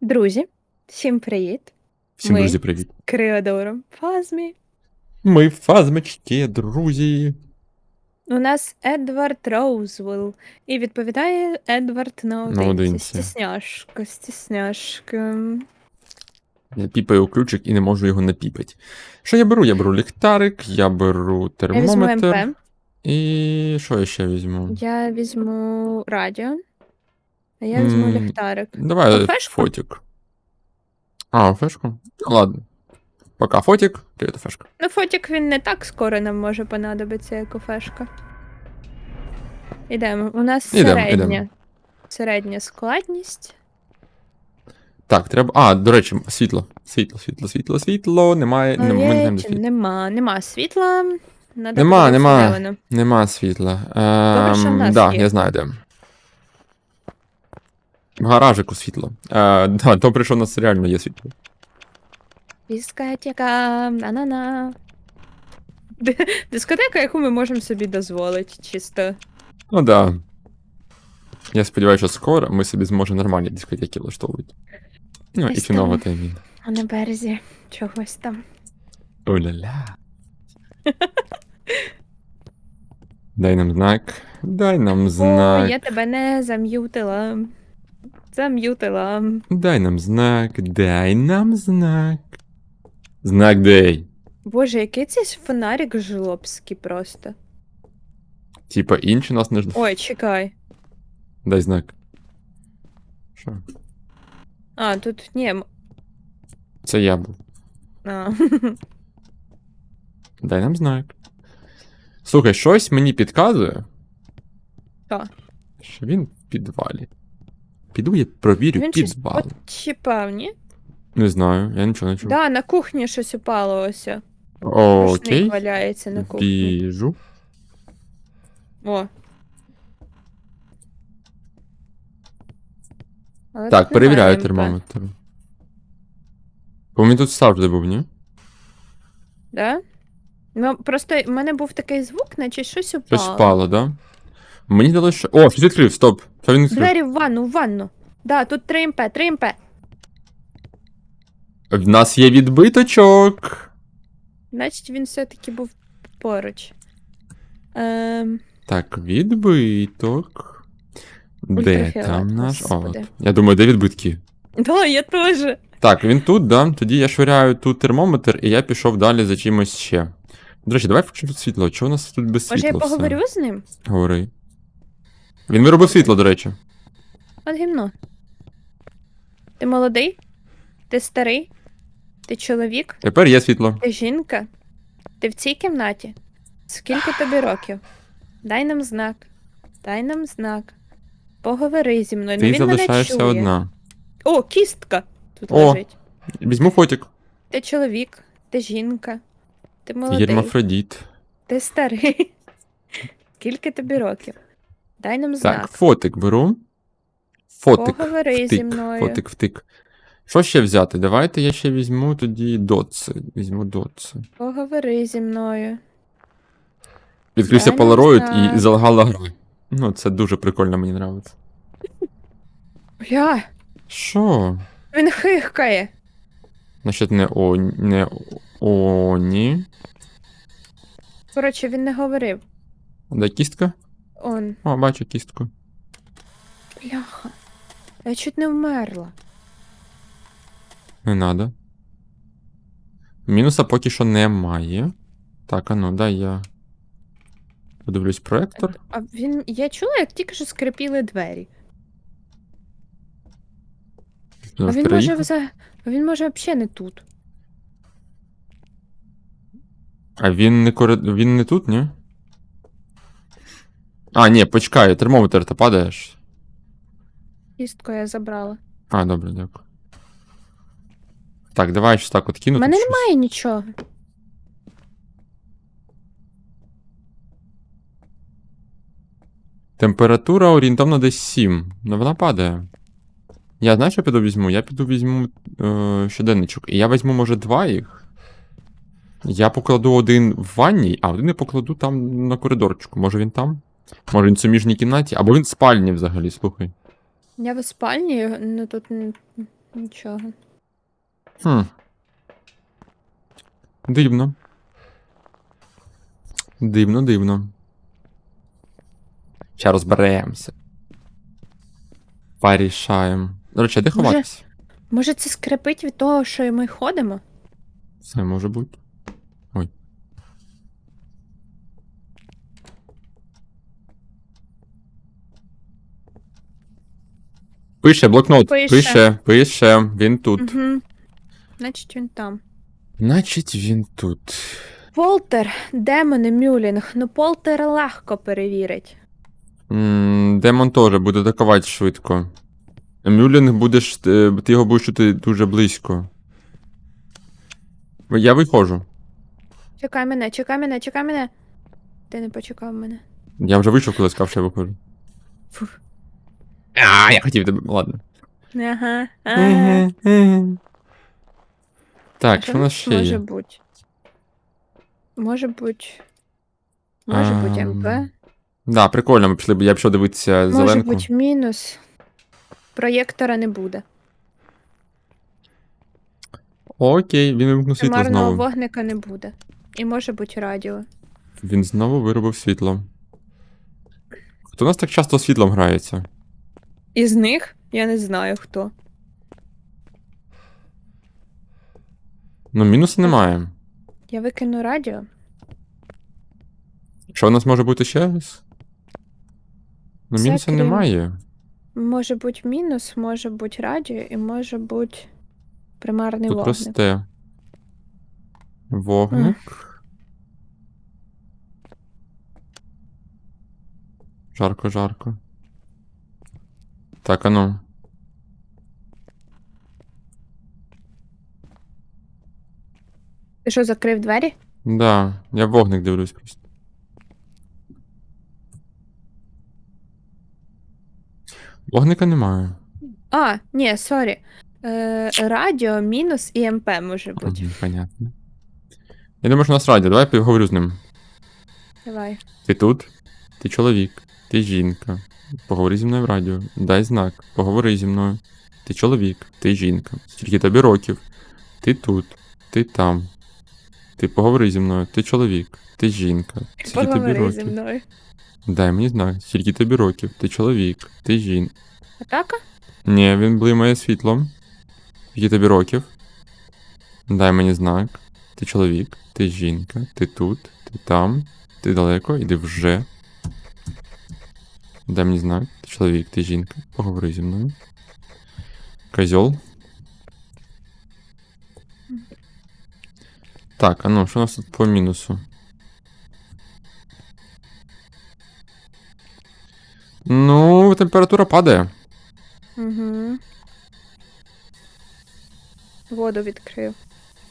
Друзі, всім привіт! Всім Ми. друзі, привіт. Креодором Фазмі. Ми в фазмочці, друзі. У нас Едвард Роузвелл. І відповідає Едвард наодинці. Наодинці. Стісняшка, стісняшка. Я піпаю ключик і не можу його напіпати. Що я беру? Я беру ліхтарик, я беру Я візьму термометр. МП, І що я ще візьму? я візьму радіо, а я візьму М, ліхтарик. Давай Фешку? фотик. А, фешку? Ну, ладно. Пока фотик, привіт, фешка. Ну, фотік він не так скоро нам може понадобиться, як у фешка. Ідемо. У нас Ідемо, середня. ідемо. Середня складність. Так, треба. А, до речі, світло. Світло, світло, світло, світло. Немає. Не, ми не знаємо, де світло. Нема, нема світла. Надо Нема, подивитися, нема. де воно. Нема світла. Що в Ем, нас да, є. я знаю де. В гаражику світло. Е, да, добре, що у нас реально є світло. Дискотека, на-на-на. Ди- Дискотека, яку ми можемо собі дозволити, чисто. Ну да. Я сподіваюся, що скоро ми собі зможемо нормальні дискотеки влаштовувати. Ну, і Десь фіново там. таймін. А на березі чогось там. Оля-ля. Дай нам знак. Дай нам О, знак. я тебе не зам'ютила. Зам'ютила. Дай нам знак. Дай нам знак. Знак дай. Боже, який цей фонарик жлобський просто. Типа інші нас не ждуть. Ой, чекай. Дай знак. Що? А, тут ні. м- Це я був. А. Дай нам знак. Слухай, щось мені підказує. Що? Що він в підвалі. Піду я провірю Він щось підвал. почіпав, ні? Не знаю, я нічого не чув. Да, на кухні щось упалося. Окей. Рушник валяється на кухні. Біжу. О. Але Так, тут перевіряю МП. термометр. Бо він тут завжди був, ні? Да? Ну, просто в мене був такий звук, наче щось упало. Щось впало, да? Мені дали що. О, щось відкрив, стоп. Що він відкрив? Двері в ванну, в ванну. Да, тут 3 МП, 3 МП. В нас є відбиточок. Значить, він все-таки був поруч. Ем, Так, відбиток. Де Ультрафіолет, там наш? О, господи. от. Я думаю, де відбитки? да, я теж. Так, він тут, да. Тоді я швиряю тут термометр, і я пішов далі за чимось ще. До речі, давай включимо тут світло. Чого у нас тут без Може, я світла? все? поговорю з ним? Говори. Він виробив світло, до речі. От гімно. Ти молодий? Ти старий? Ти чоловік? Тепер є світло. Ти жінка? Ти в цій кімнаті? Скільки тобі років? Дай нам знак. Дай нам знак. Поговори зі мною. ну, Ти він мене залишаєшся чує. одна. О, кістка тут О. лежить. Візьму фотик. Ти чоловік, ти жінка, ти молодий, Єрмафродіт. ти старий. Скільки тобі років? Дай нам знак. Так, фотик беру. Фотик. Поговори зі мною. Фотик, втик. Що ще взяти? Давайте я ще візьму тоді дотси. Візьму дотси. Поговори зі мною. Відкрився нам Polaroid і залагала гра. Ну, це дуже прикольно, мені подобається. Я. Що? Він хихкає. Значить, не о, не оні. Коротше, він не говорив. Де кістка? Он. О, бачу кістку. Бляха. Я чуть не вмерла. Не надо. Мінуса поки що немає. Так, а ну, дай я. Подивлюсь проектор. А він. Я чула, як тільки що скрипіли двері. А він може взагалі. Він може взагалі не тут. А він не кори... він не тут, ні? А, ні, почекай, термометр то падаєш. Кістку я забрала. А, добре, дякую. Так, давай щось так от. У мене щось. немає нічого. Температура орієнтовно десь 7. Ну вона падає. Я знаю, що піду візьму? Я піду візьму е, щоденничок. І я візьму, може, два їх. Я покладу один в ванній, а один я покладу там на коридорчику. Може він там? Може він в суміжній кімнаті? Або він в спальні взагалі, слухай. Я в спальні, ну тут Нічого. Хм. Дивно. Дивно, дивно. Ще розберемося. Порішаємо. До речі, де Може- ховатися? Може, це скрипить від того, що ми ходимо? Все може бути. Пише, блокнот. Пише. Пише, пише, Він тут. Угу. Значить, він там. Значить, він тут. Полтер, демони Мюлінг. Ну, Полтер легко перевірить. М, Демон теж буде атакувати швидко. Мюлінг будеш. е, Ти його будеш чути дуже близько. Я виходжу. Чекай мене, чекай мене, чекай мене. Ти не почекав мене. Я вже вийшов, коли сказав, що я виходжу. Фух. А, я хотів тебе. Ладно. Ага. ага. Так, що в нас ще може є? бути? Може бути. Може бути Ам, МП. Да, прикольно, ми пішли, б- я пішов дивитися Може зеленку. бути мінус. Проєктора не буде. Окей, він вимкнув світло Примарного знову. вогника не буде. І може бути радіо. Він знову виробив світло. Хто у нас так часто світлом грається? Із них я не знаю хто. Ну, мінусу немає. Я викину радіо. Що у нас може бути ще раз? Ну, Це мінуса крім- немає. Може бути мінус, може бути радіо і може бути примарний Тут вогник. росте. Вогник. Жарко, жарко. Так, а ну. Ти що, закрив двері? Да, я вогник дивлюсь просто. Вогника немає. А, ні, сорі. Е, радіо, мінус і МП може бути. Мгм, Понятно. Я думаю, що у нас радіо. Давай я поговорю з ним. Давай. Ти тут? Ти чоловік, ти жінка. Поговори зі мною в радіо. Дай знак. Поговори зі мною. Ти чоловік, ти жінка. Скільки тобі років? Ти тут, ти там. Ти поговори зі мною, ти чоловік, ти жінка. Скільки тобі Поговори зі років? мною. Дай мені знак. Скільки тобі років? Ти чоловік, ти жінка. Атака? Ні, він блимає світлом. Скільки тобі років? Дай мені знак. Ти чоловік, ти жінка, ти тут, ти там, ти далеко, іди вже. Дай мені знак. Ти чоловік, ти жінка. Поговори зі мною. Козьол. Так, а ну, що у нас тут по мінусу? Ну, температура падає. Угу. Воду відкрив.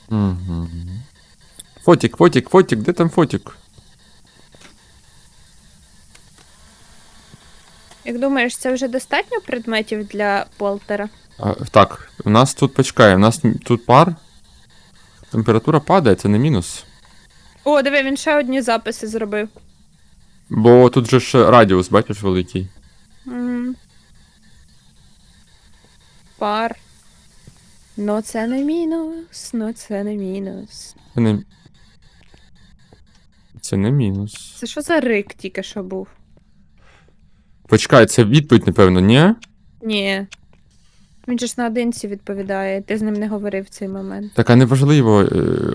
Угу. Фотик, фотик, фотик, де там фотик? Як думаєш, це вже достатньо предметів для Полтера? А, так, у нас тут почекає, у нас тут пар. Температура падає, це не мінус. О, диви, він ще одні записи зробив. Бо тут же ж радіус, бачиш, великий. М. Пар. Ну це не мінус, ну це не мінус. Це не. Це не мінус. Це що за рик тільки що був? Почекай, це відповідь, напевно, ні? Ні. Він же ж наодинці відповідає, ти з ним не говорив в цей момент. Так, а неважливо, е,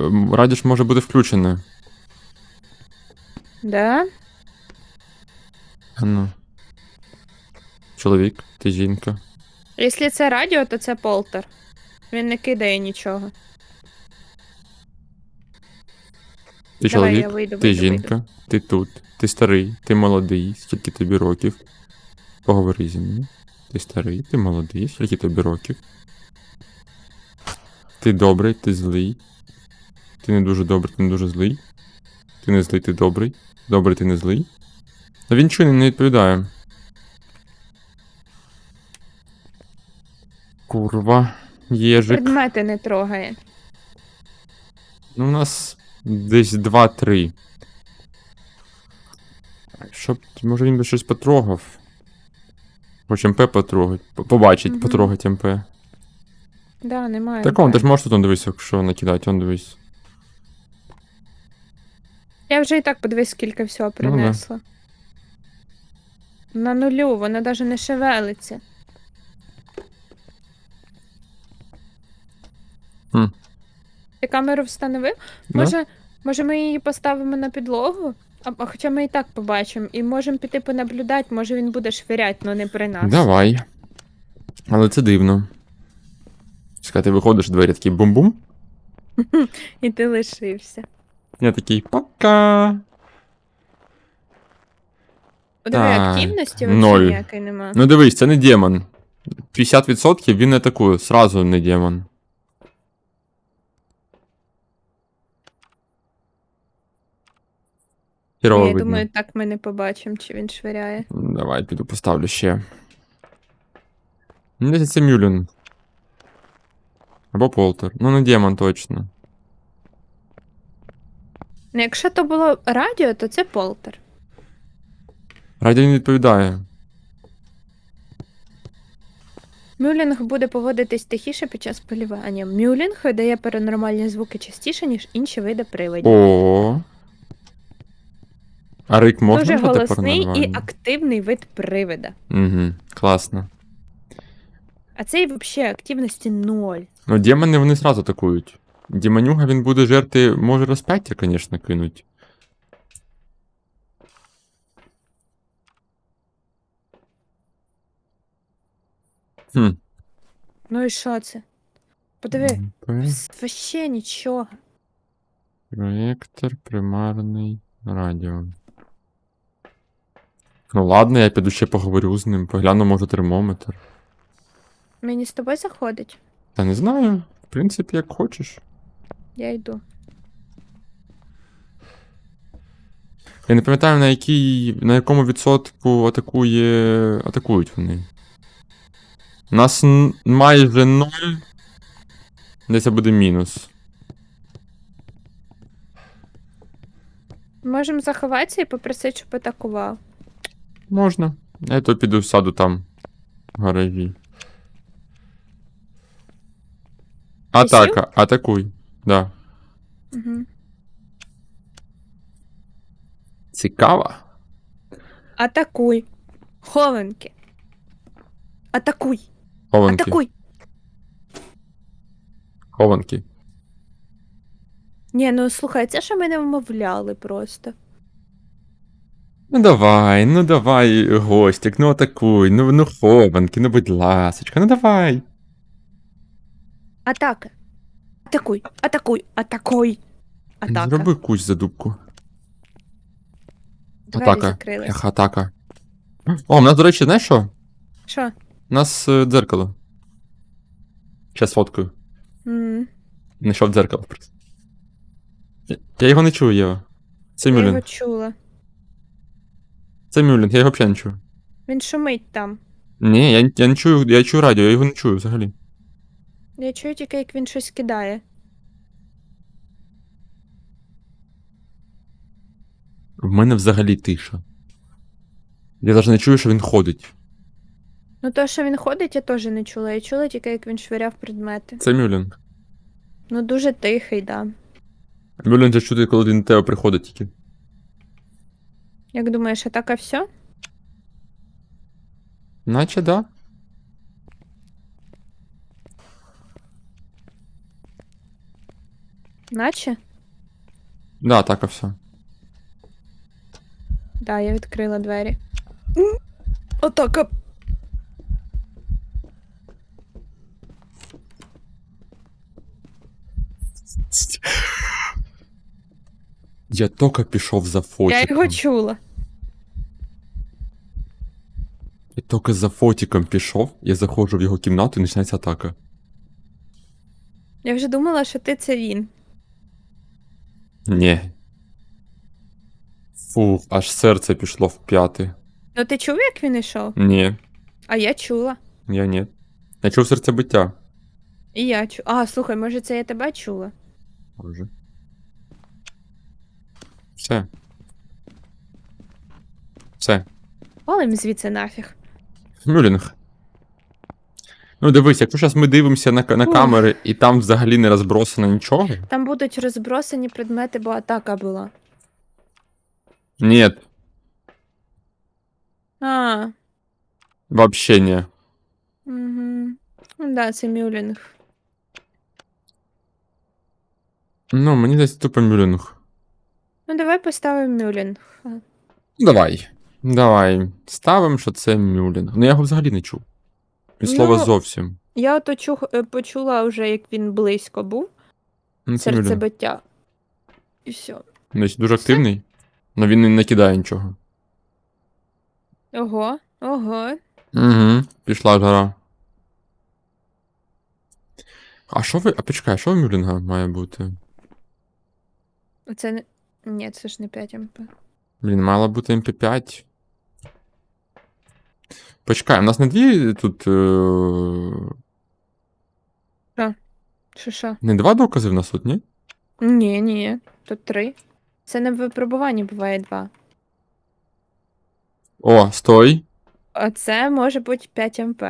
м, може бути включене. Да? А ну. Чоловік, ти жінка. Якщо це радіо, то це Полтер. Він не кидає нічого. Ти Давай, я чоловік, вийду, ти вийду, жінка, ти тут, ти старий, ти молодий, скільки тобі років. Поговори зі мною. Ти старий, ти молодий, скільки тобі років. Ти добрий, ти злий. Ти не дуже добрий, ти не дуже злий. Ти не злий, ти добрий. Добрий, ти не злий. А він чого не відповідає. Курва, єжик. Предмети не трогає. Ну, у нас десь 2-3. Щоб, може він би щось потрогав. Хоч МП потрогать. Побачить, Мгм. потрогать МП. Да, немає. Так он, ти ж можеш тут он дивись, якщо накидати, он дивись. Я вже і так подивись, скільки всього Ну да. принесла. На нулю, вона навіть не шевелиться. Хм. Ти камеру встановив? Да? Може, може ми її поставимо на підлогу? А, а хоча ми і так побачимо. І можемо піти понаблюдати, може він буде швирять, але не при нас. Давай. Але це дивно. Чекай, ти виходиш, двері такі бум-бум. І ти лишився. Я такий пока. Подиви, Так, активності ноль. взагалі ніякої нема. Ну дивись, це не демон. 50% він не атакує, сразу не демон. Хірово я видно. думаю, так ми не побачимо, чи він швиряє. Давай, піду поставлю ще. Мені здається, це Мюлін. Або Полтер. Ну, не демон точно. Ну, якщо то було радіо, то це полтер. Радіо не відповідає. Мюлінг буде поводитись тихіше під час полювання. Мюлінг видає паранормальні звуки частіше, ніж інші види привидів. О. А Рик можна Дуже бути голосний і активний вид привида. Угу, класно. А цей взагалі активності ноль. Ну, демони вони сразу атакують. Демонюга він буде жерти, може розп'яття, звісно, кинуть. Хм. Ну і що це? Подиви, П- вообще нічого. Проєктор примарний радіо. Ну ладно, я піду ще поговорю з ним, погляну, може, термометр. Мені з тобою заходить. Та не знаю, в принципі, як хочеш. Я йду. Я не пам'ятаю, на якій, на якому відсотку атакує, атакують вони. У нас майже ноль. Десь буде мінус. Можемо заховатися і попросити, щоб атакував. Можна. Я то піду сяду там. В гаражі. Атака, атакуй. Да. Угу. Цікаво. Атакуй. Хованки. Атакуй. Хованки. Атакуй. Хованки. Ні, ну слухай, це що ми не вмовляли просто. Ну давай, ну давай, гостик, ну атакуй, ну, ну хованки, ну будь ласочка, ну давай. Атака. Атакуй, атакуй, атакуй. Атака. Зроби кусь за дубку. Двері атака. закрились. Ях, атака. О, у нас, до речі, знаєш що? Що? У нас е, дзеркало. Щас сфоткаю. М, Знайшов дзеркало. просто. Я- Я його не чую, Єва. Це Я його Мюлін. чула. Це Мюлін, я його взагалі не чую. Він шумить там. Ні, я, я не чую, я чую радіо, я його не чую взагалі. Я чую тільки, як він щось кидає. В мене взагалі тиша. Я навіть не чую, що він ходить. Ну, то, що він ходить, я теж не чула. Я чула тільки, як він швиряв предмети. Це Мюлін. Ну, дуже тихий, да. Мюлін же чути, коли він до тебе приходить тільки. Як думаєш, атака все? Наче да. Наче? Да, так, а все. Да, я відкрила двері. Атака. Я тільки пішов за фотиком. Я його чула. Я тільки за фотиком пішов, я заходжу в його кімнату і починається атака. Я вже думала, що ти це він. Ні. Фух, аж серце пішло в п'яти. Ну ти чув, як він йшов? Ні, А я чула. я ні. Я чув серцебиття. І я чула. А, слухай, може, це я тебе чула? Боже. Все. Все. Валим звідси нафіг. Мюлінг. Ну дивись, якщо зараз ми дивимося на, на Ух. камери і там взагалі не розбросано нічого. Там будуть розбросані предмети, бо атака була. Ні, А, вообще ні. угу. Да, це мюлінг. Ну, мені десь тупо мюлінг. Ну, давай поставимо мюлінг. Ну, Давай. Давай. Ставимо, що це мюлінг. Ну я його взагалі не чув. Від слова Ну, зовсім. Я ото чух, е, почула вже, як він близько був. Ну, це мюлінг. Серцебиття. І все. Десь дуже активний, але він не накидає нічого. Ого, ого. Угу, пішла гора. А що ви. А почекай, а що в мюлінга має бути? Оце не. Ні, це ж не 5 МП. Блін, мало бути МП5. Почекай, у нас не дві тут. Е... Що що? Не два докази в нас тут, ні? Ні, ні, тут три. Це не в випробуванні буває два. О, стой. А це може бути 5 МП.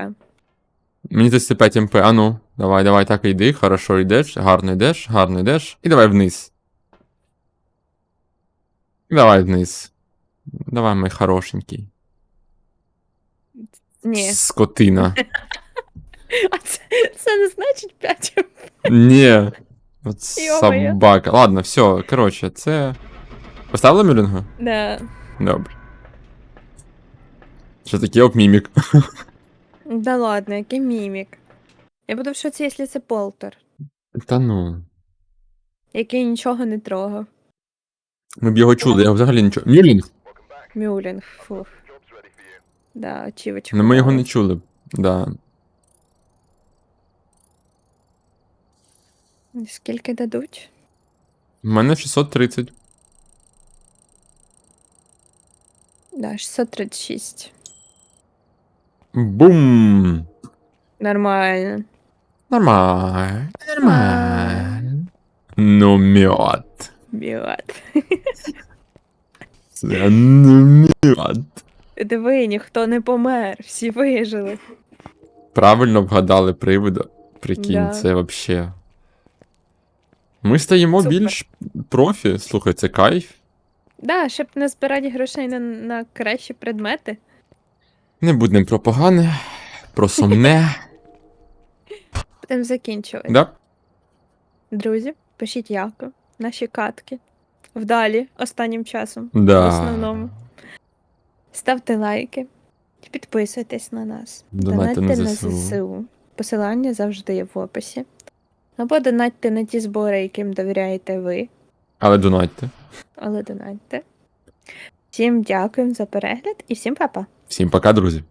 Мені здається 5 МП. А ну, давай, давай, так і йди. Хорошо йдеш, гарно йдеш, гарно йдеш. І давай вниз. Давай вниз. Давай, мій хорошенький. Ні. Скотина. А це, це не значить 5 Ні. От Йо-моє. собака. Ладно, все, коротше, це. Поставили мюлінгу? Да. Добре. Що таке обмімік? Да ладно, який мімік. Я буду в шоці, якщо це Полтер, Та ну. який нічого не трогав. Ми б його чули, я його взагалі нічого. Мюлінг? Мюлінг, фух. Да, очівочку. Ну ми його дали. не чули. Да. Скільки дадуть? У мене 630. Да, 636. Бум! Нормально. Нормально. Нормально. Ну, мед. Біот. Це ну мед. Диви, ніхто не помер, всі вижили. Правильно вгадали привида. Прикинь, Да. це вообще. Ми стаємо Супер. більш профі. Слухай, це кайф. Да, щоб не збирати грошей на, на кращі предмети. Не будемо про погане, про сумне. Будемо закінчувати. да? Друзі, пишіть яко. Наші катки. Вдалі останнім часом. Да. В основному. Ставте лайки. Підписуйтесь на нас. Донатьте на на ЗСУ. ЗСУ. Посилання завжди є в описі. Або донатьте на ті збори, яким довіряєте ви, Але донатьте. але донатьте. Всім дякуємо за перегляд і всім па-па! Всім пока, друзі.